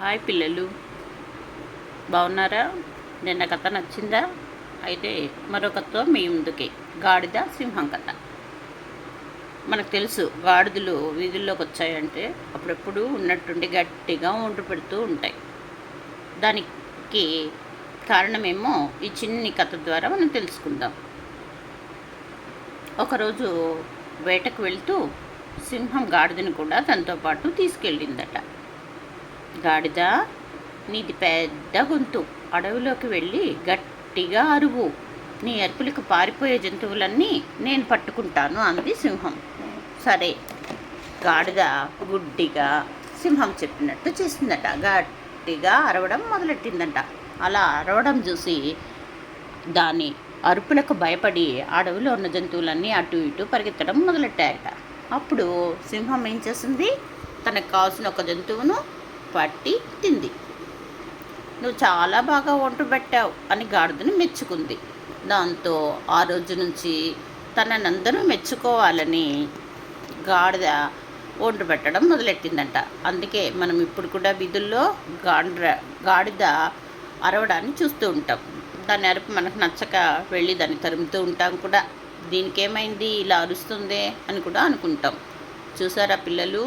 Hi పిల్లలు. బాగున్నారా? నిన్న కథ నచ్చిందా? అయితే మరో కథతో మీ ముందుకి. గాడిద సింహం కథ. మనకు తెలుసు గాడిదలు వీధుల్లోకి వచ్చాయంటే అప్పుడప్పుడు ఉన్నట్టుండి గట్టిగా ఒంటు పెడుతూ ఉంటాయి. దానికి కారణమేమో ఈ చిన్ని కథ ద్వారా మనం తెలుసుకుందాం. ఒకరోజు వేటకు వెళ్తూ సింహం గాడిదని కూడా తనతో పాటు తీసుకెళ్ళిందట. గాడిద నీది పెద్ద గొంతు. అడవిలోకి వెళ్ళి గట్టిగా అరువు. నీ అరుపులకు పారిపోయే జంతువులన్నీ నేను పట్టుకుంటాను అంది సింహం. సరే. గాడిద గుడ్డిగా సింహం చెప్పినట్టు చేసిందట. గట్టిగా అరవడం మొదలెట్టిందంట. అలా అరవడం చూసి దాని అరుపులకు భయపడి అడవిలో ఉన్న జంతువులన్నీ అటు ఇటు పరిగెత్తడం మొదలెట్టాయట. అప్పుడు సింహం ఏం చేసింది? తనకు కావాల్సిన ఒక జంతువును పట్టి తింది. నువ్వు చాలా బాగా వంట పెట్టావు అని గాడిదను మెచ్చుకుంది. దాంతో ఆ రోజు నుంచి తననందరూ మెచ్చుకోవాలని గాడిద వంట పెట్టడం మొదలెట్టిందంట. అందుకే మనం ఇప్పుడు కూడా వీధుల్లో గాడ్ర గాడిద అరవడాన్ని చూస్తూ ఉంటాం. దాని అరుపు మనకు నచ్చక వెళ్ళి దాన్ని తరుముతూ ఉంటాం కూడా. దీనికేమైంది? ఇలా అరుస్తుందే అని కూడా అనుకుంటాం. చూసారా పిల్లలు?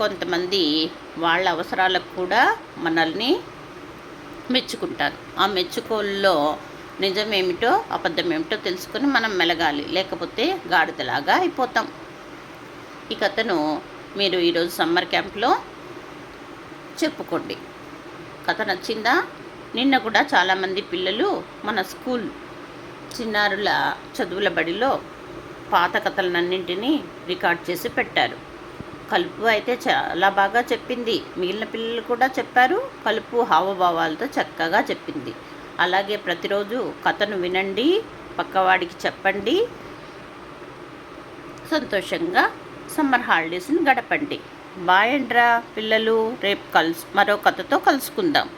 కొంతమంది వాళ్ళ అవసరాలకు కూడా మనల్ని మెచ్చుకుంటారు. ఆ మెచ్చుకోల్లో నిజమేమిటో అబద్ధమేమిటో తెలుసుకొని మనం మెలగాలి. లేకపోతే గాడిదలాగా అయిపోతాం. ఈ కథను మీరు ఈరోజు సమ్మర్ క్యాంప్లో చెప్పుకోండి. కథ నచ్చిందా? నిన్న కూడా చాలామంది పిల్లలు మన స్కూల్ చిన్నారుల చదువుల బడిలో పాత కథలన్నింటినీ రికార్డ్ చేసి పెట్టారు. కలుపు అయితే చాలా బాగా చెప్పింది. మిగిలిన పిల్లలు కూడా చెప్పారు. కలుపు హావభావాలతో చక్కగా చెప్పింది. అలాగే ప్రతిరోజు కథను వినండి పక్కవాడికి చెప్పండి సంతోషంగా సమ్మర్ హాలిడేస్ని గడపండి. బాయ్ అండ్రా పిల్లలు. రేపు కలుసు మరో కథతో కలుసుకుందాం.